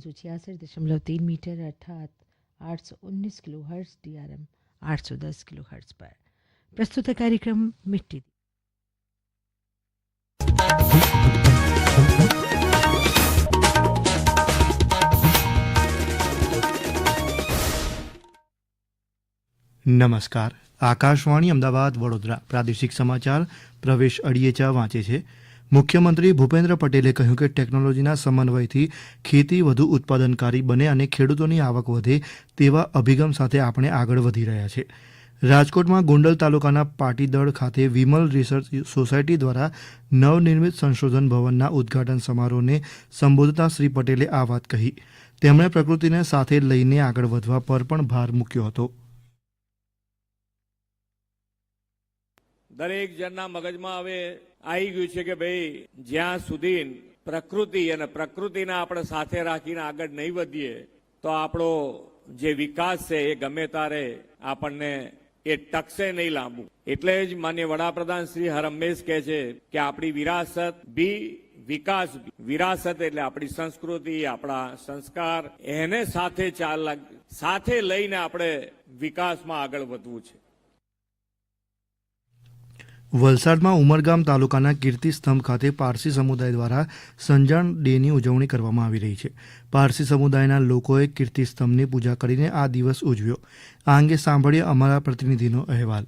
सौ छियासठ दशमलव तीन मीटर अर्थात आठ सौ उन्नीस kilohertz D R M आठ सौ दस किलो हर्ट्स पर प्रस्तुत है कार्यक्रम मिट्टी નમસ્કાર આકાશવાણી અમદાવાદ વડોદરા પ્રાદેશિક સમાચાર પ્રવેશ અડિયેચા વાંચે છે મુખ્યમંત્રી ભૂપેન્દ્ર પટેલે કહ્યું કે ટેકનોલોજીના સમન્વયથી ખેતી વધુ ઉત્પાદનકારી બને અને ખેડૂતોની આવક વધે તેવા અભિગમ સાથે આપણે આગળ વધી રહ્યા છે. રાજકોટમાં ગોંડલ તાલુકાના પાટીદળ ખાતે વિમલ રિસર્ચ સોસાયટી દ્વારા નવનિર્મિત સંશોધન ભવનના ઉદ્ઘાટન સમારોહને સંબોધતા શ્રી પટેલે આ વાત કહી. તેમણે પ્રકૃતિને સાથે લઈને આગળ વધવા પર પણ ભાર મૂક્યો હતો. દરેક જણના મગજમાં હવે આવી ગયું છે કે ભાઈ, જ્યાં સુધી પ્રકૃતિ અને પ્રકૃતિને આપણે સાથે રાખીને આગળ નહીં વધીએ, તો આપણો જે વિકાસ છે એ ગમે તારે આપણને એ ટકશે નહીં લાંબુ. એટલે જ માન્ય વડાપ્રધાન શ્રી હરમેશ કહે છે કે આપણી વિરાસત બી વિકાસ વિરાસત એટલે આપણી સંસ્કૃતિ, આપણા સંસ્કાર, એને સાથે ચાલ સાથે લઈને આપણે વિકાસમાં આગળ વધવું છે. વલસાડમાં ઉમરગામ તાલુકાના કીર્તિ સ્તંભ ખાતે પારસી સમુદાય દ્વારા સંજાણ ડેની ઉજવણી કરવામાં આવી રહી છે. પારસી સમુદાયના લોકોએ કીર્તિ સ્તંભની પૂજા કરીને આ દિવસ ઉજવ્યો. આ અંગે સાંભળીએ અમારા પ્રતિનિધિનો અહેવાલ.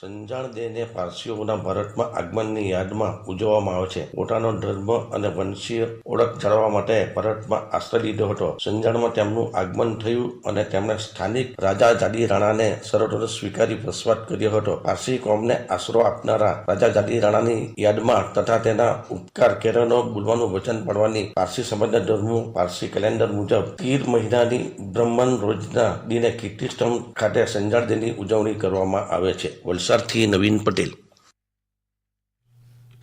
સંજાણ દેને પારસીઓના ભારતમાં આગમનની યાદમાં ઉજવવામાં આવે છે. પોતાનો ધર્મ અને વંશીય ઓળખ જાળવવા માટે ભારતમાં આશ્રય લીધો હતો. સંજાણમાં તેમનું આગમન થયું અને તેમણે સ્થાનિક રાજા જાડી રાણાને સરળતાથી સ્વીકારી વસવાટ કર્યો હતો. પારસી કોમને આશરો આપનારા રાજા જાડી રાણાની યાદમાં તથા તેના ઉપકાર કેરનો બોલવાનું વચન પાડવાની પારસી સમાજના ધર્મ પારસી કેલેન્ડર મુજબ તીર મહિનાની બ્રહ્મણ રોજના દિને કીર્તિસ્તંભ ખાતે સંજાણ દેની ઉજવણી કરવામાં આવે છે. વલસાડથી નવીન પટેલ.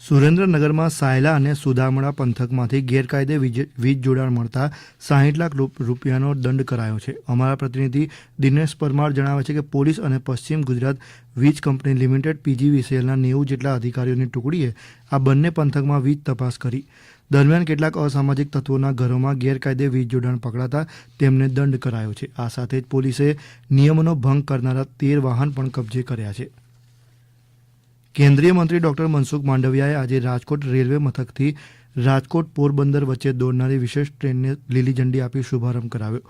સુરેન્દ્રનગરમાં સાયલા અને સુદામડા પંથકમાંથી ગેરકાયદે વીજ જોડાણ મળતા સાહીઠ લાખ રૂપ- રૂપિયાનો દંડ કરાયો છે. અમારા પ્રતિનિધિ દિનેશ પરમાર જણાવે છે કે પોલીસ અને પશ્ચિમ ગુજરાત વીજ કંપની લિમિટેડ પીજીવીસીએલના નેવું જેટલા અધિકારીઓની ટુકડીએ આ બંને પંથકમાં વીજ તપાસ કરી. દરમિયાન કેટલાક અસામાજિક તત્વોના ઘરોમાં ગેરકાયદે વીજ જોડાણ પકડાતા તેમને દંડ કરાયો છે. આ સાથે જ પોલીસે નિયમોનો ભંગ કરનારા તેર વાહન પણ કબજે કર્યા છે. કેન્દ્રીય મંત્રી ડોક્ટર મનસુખ માંડવિયાએ આજે રાજકોટ રેલવે મથકથી રાજકોટ પોરબંદર વચ્ચે દોડનારી વિશેષ ટ્રેનને લીલી ઝંડી આપી શુભારંભ કરાવ્યો.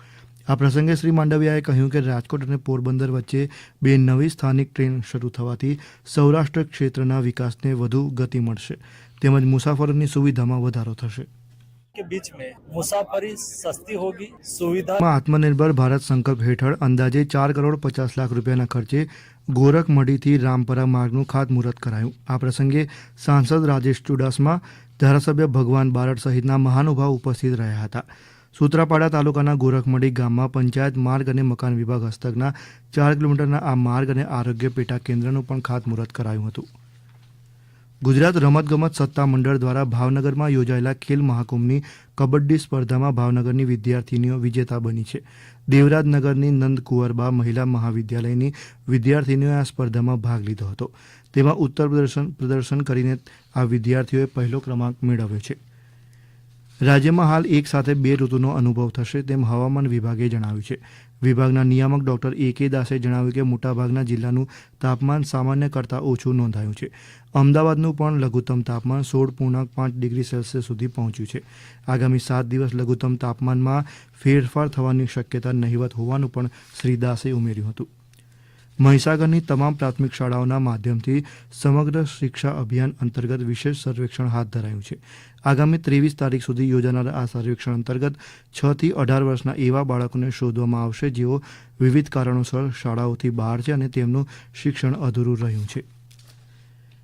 આ પ્રસંગે શ્રી માંડવિયાએ કહ્યું કે રાજકોટ અને પોરબંદર વચ્ચે બે નવી સ્થાનિક ટ્રેન શરૂ થવાથી સૌરાષ્ટ્ર ક્ષેત્રના વિકાસને વધુ ગતિ મળશે. તેમજ મુસાફરોની સુવિધામાં વધારો થશે. के बीच में मुसाफरी सस्ती होगी सुविधा માં આત્મનિર્ભર ભારત સંકલ્પ હેઠળ અંદાજે ચાર કરોડ પચાસ લાખ રૂપિયાના ખર્ચે ગોરખમઢીથી રામપરા માર્ગનું ખાતમુહૂર્ત કરાયું આ પ્રસંગે સાંસદ રાજેશ ચુડાસમા ધારાસભ્ય ભગવાન બારડ સહિતના મહાનુભાવ ઉપસ્થિત રહ્યા હતા સૂત્રાપાડા તાલુકાના ગોરખમઢી ગામમાં પંચાયત માર્ગ અને મકાન વિભાગ હસ્તકના ચાર કિલોમીટરના આ માર્ગ અને આરોગ્ય પેટા કેન્દ્રનું પણ ખાતમુહૂર્ત કરાયું હતું ગુજરાત રમતગમત સત્તા મંડળ દ્વારા ભાવનગરમાં યોજાયેલા ખેલ મહાકુંભની કબડ્ડી સ્પર્ધામાં ભાવનગરની વિદ્યાર્થીનીઓ વિજેતા બની છે. દેવરાજનગરની નંદકુંવરબા મહિલા મહાવિદ્યાલયની વિદ્યાર્થીનીઓએ આ સ્પર્ધામાં ભાગ લીધો હતો. તેમાં ઉત્તર પ્રદર્શન પ્રદર્શન કરીને આ વિદ્યાર્થીઓએ પહેલો ક્રમાંક મેળવ્યો છે. રાજ્યમાં હાલ એક સાથે બે ઋતુનો અનુભવ થશે તેમ હવામાન વિભાગે જણાવ્યું છે. વિભાગના નિયામક ડોક્ટર એ કે દાસે જણાવ્યું કે મોટાભાગના જિલ્લાનું તાપમાન સામાન્ય કરતાં ઓછું નોંધાયું છે. અમદાવાદનું પણ લઘુત્તમ તાપમાન સોળ પૂર્ણાંક પાંચ ડિગ્રી સેલ્સિયસ સુધી પહોંચ્યું છે. આગામી સાત દિવસ લઘુત્તમ તાપમાનમાં ફેરફાર થવાની શક્યતા નહિવત હોવાનું પણ શ્રી દાસે ઉમેર્યું હતું. મહીસાગરની તમામ પ્રાથમિક શાળાઓના માધ્યમથી સમગ્ર શિક્ષા અભિયાન અંતર્ગત વિશેષ સર્વેક્ષણ હાથ ધરાયું છે. આગામી ત્રેવીસ તારીખ સુધી યોજાનાર આ સર્વેક્ષણ અંતર્ગત છ થી અઢાર વર્ષના એવા બાળકોને શોધવામાં આવશે જેઓ વિવિધ કારણોસર શાળાઓથી બહાર છે અને તેમનું શિક્ષણ અધૂરું રહ્યું છે.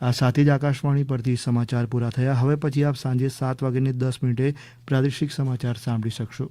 આ સાથે જ આકાશવાણી પરથી સમાચાર પૂરા થયા. હવે પછી આપ સાંજે સાત વાગ્યાને દસ મિનિટે પ્રાદેશિક સમાચાર સાંભળી શકશો.